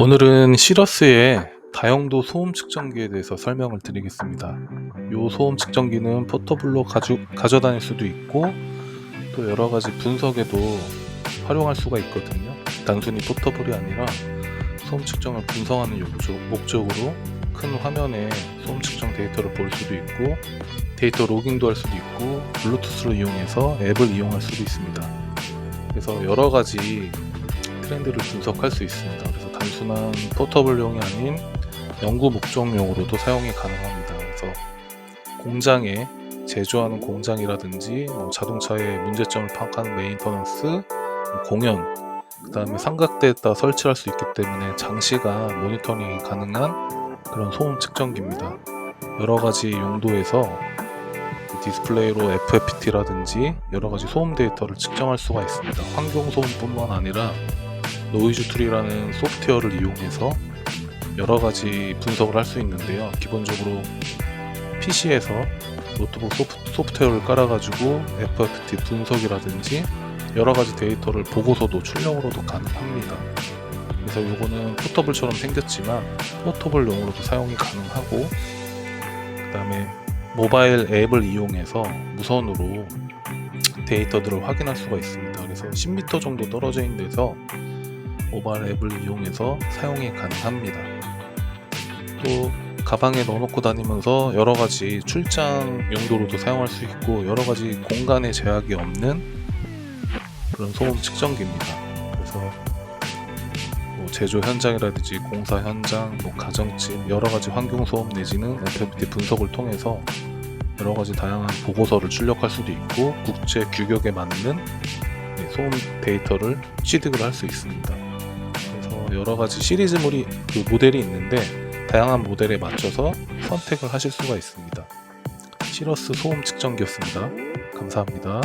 오늘은 시러스의 다용도 소음 측정기에 대해서 설명을 드리겠습니다. 이 소음 측정기는 포터블로 가져, 가져다닐 수도 있고 또 여러 가지 분석에도 활용할 수가 있거든요. 단순히 포터블이 아니라 소음 측정을 분석하는 목적, 목적으로 큰 화면에 소음 측정 데이터를 볼 수도 있고 데이터 로깅도 할 수도 있고 블루투스로 이용해서 앱을 이용할 수도 있습니다. 그래서 여러 가지 트렌드를 분석할 수 있습니다. 그래서 단순한 포터블용이 아닌 연구 목적용으로도 사용이 가능합니다. 그래서 공장에 제조하는 공장이라든지 뭐 자동차의 문제점을 파악하는 메인터넌스, 뭐 공연, 그 다음에 삼각대에다 설치할 수 있기 때문에 장시간 모니터링이 가능한 그런 소음 측정기입니다. 여러 가지 용도에서 그 디스플레이로 FFT라든지 여러 가지 소음 데이터를 측정할 수가 있습니다. 환경 소음뿐만 아니라 노이즈 툴이라는 소프트웨어를 이용해서 여러 가지 분석을 할 수 있는데요. 기본적으로 PC에서 노트북 소프, 소프트 웨어를 깔아가지고 FFT 분석이라든지 여러 가지 데이터를 보고서도 출력으로도 가능합니다. 그래서 이거는 포터블처럼 생겼지만 포터블용으로도 사용이 가능하고 그 다음에 모바일 앱을 이용해서 무선으로 데이터들을 확인할 수가 있습니다. 그래서 10m 정도 떨어져 있는 데서 모바일 앱을 이용해서 사용이 가능합니다. 또 가방에 넣어놓고 다니면서 여러 가지 출장 용도로도 사용할 수 있고 여러 가지 공간에 제약이 없는 그런 소음 측정기입니다. 그래서 뭐 제조 현장이라든지 공사 현장, 뭐 가정집 여러 가지 환경 소음 내지는 FFT 분석을 통해서 여러 가지 다양한 보고서를 출력할 수도 있고 국제 규격에 맞는 네, 소음 데이터를 취득을 할 수 있습니다. 그래서 여러 가지 시리즈물이 그 모델이 있는데 다양한 모델에 맞춰서 선택을 하실 수가 있습니다. 시러스 소음 측정기였습니다. 감사합니다.